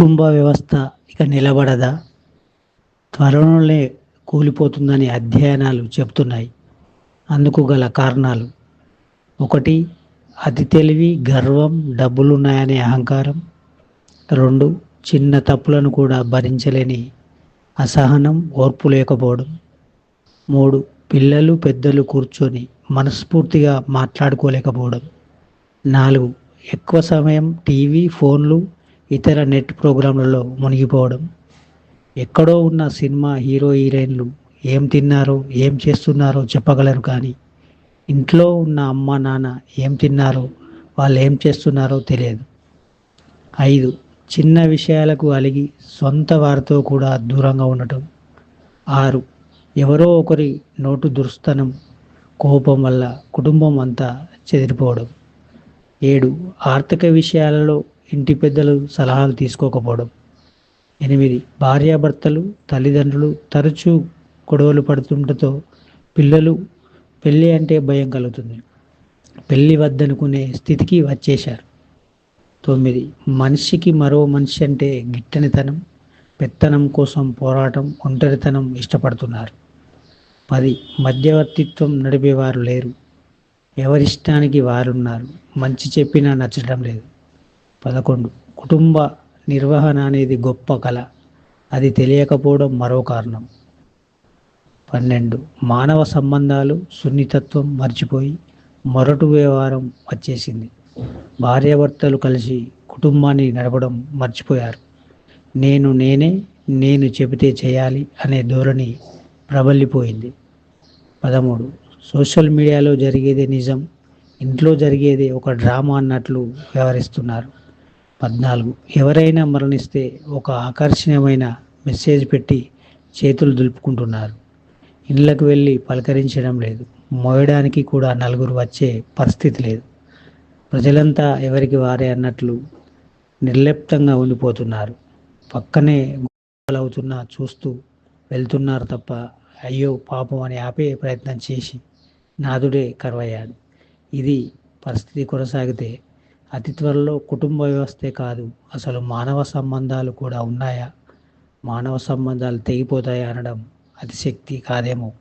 కుటుంబ వ్యవస్థ ఇక నిలబడదా? త్వరలోనే కూలిపోతుందని అధ్యయనాలు చెబుతున్నాయి. అందుకు గల కారణాలు. ఒకటి అతి తెలివి గర్వం డబ్బులున్నాయనే అహంకారం. రెండు చిన్న తప్పులను కూడా భరించలేని అసహనం ఓర్పు లేకపోవడం. మూడు పిల్లలు పెద్దలు కూర్చొని మనస్ఫూర్తిగా మాట్లాడుకోలేకపోవడం. నాలుగు ఎక్కువ సమయం టీవీ ఫోన్లు ఇతర నెట్ ప్రోగ్రాంలలో మునిగిపోవడం. ఎక్కడో ఉన్న సినిమా హీరో హీరోయిన్లు ఏం తిన్నారో ఏం చేస్తున్నారో చెప్పగలరు కానీ ఇంట్లో ఉన్న అమ్మ నాన్న ఏం తిన్నారో వాళ్ళు ఏం చేస్తున్నారో తెలియదు. ఐదు చిన్న విషయాలకు అలిగి సొంత వారితో కూడా దూరంగా ఉండటం. ఆరు ఎవరో ఒకరి నోటు దురుస్తనం కోపం వల్ల కుటుంబం అంతా చెదిరిపోవడం. ఏడు ఆర్థిక విషయాలలో ఇంటి పెద్దలు సలహాలు తీసుకోకపోవడం. ఎనిమిది భార్యాభర్తలు తల్లిదండ్రులు తరచూ గొడవలు పడుతుండటంతో పిల్లలు పెళ్ళి అంటే భయం కలుగుతుంది. పెళ్ళి వద్దనుకునే స్థితికి వచ్చేశారు. తొమ్మిది మనిషికి మరో మనిషి అంటే గిట్టనితనం పెత్తనం కోసం పోరాటం ఒంటరితనం ఇష్టపడుతున్నారు. పది మధ్యవర్తిత్వం నడిపేవారు లేరు. ఎవరిష్టానికి వారున్నారు. మంచి చెప్పినా నచ్చడం లేదు. పదకొండు. కుటుంబ నిర్వహణ అనేది గొప్ప కళ. అది తెలియకపోవడం మరో కారణం. పన్నెండు. మానవ సంబంధాలు సున్నితత్వం మర్చిపోయి మొరటు వ్యవహారం వచ్చేసింది. భార్యాభర్తలు కలిసి కుటుంబాన్ని నడపడం మర్చిపోయారు. నేను నేనే నేను చెబితే చేయాలి అనే ధోరణి ప్రబలిపోయింది. పదమూడు. సోషల్ మీడియాలో జరిగేది నిజం ఇంట్లో జరిగేది ఒక డ్రామా అన్నట్లు వ్యవహరిస్తున్నారు. పద్నాలుగు. ఎవరైనా మరణిస్తే ఒక ఆకర్షణీయమైన మెసేజ్ పెట్టి చేతులు దులుపుకుంటున్నారు. ఇళ్ళకు వెళ్ళి పలకరించడం లేదు. మోయడానికి కూడా నలుగురు వచ్చే పరిస్థితి లేదు. ప్రజలంతా ఎవరికి వారే అన్నట్లు నిర్లిప్తంగా ఉండిపోతున్నారు. పక్కనే అవుతున్నా చూస్తూ వెళ్తున్నారు తప్ప అయ్యో పాపం అని ఆపే ప్రయత్నం చేసి నాదుడే కరువయ్యాడు. ఇది పరిస్థితి కొనసాగితే అతి త్వరలో కుటుంబ వ్యవస్థే కాదు అసలు మానవ సంబంధాలు కూడా ఉన్నాయా? మానవ సంబంధాలు తెగిపోతాయా అనడం అతిశక్తి కాదేమో.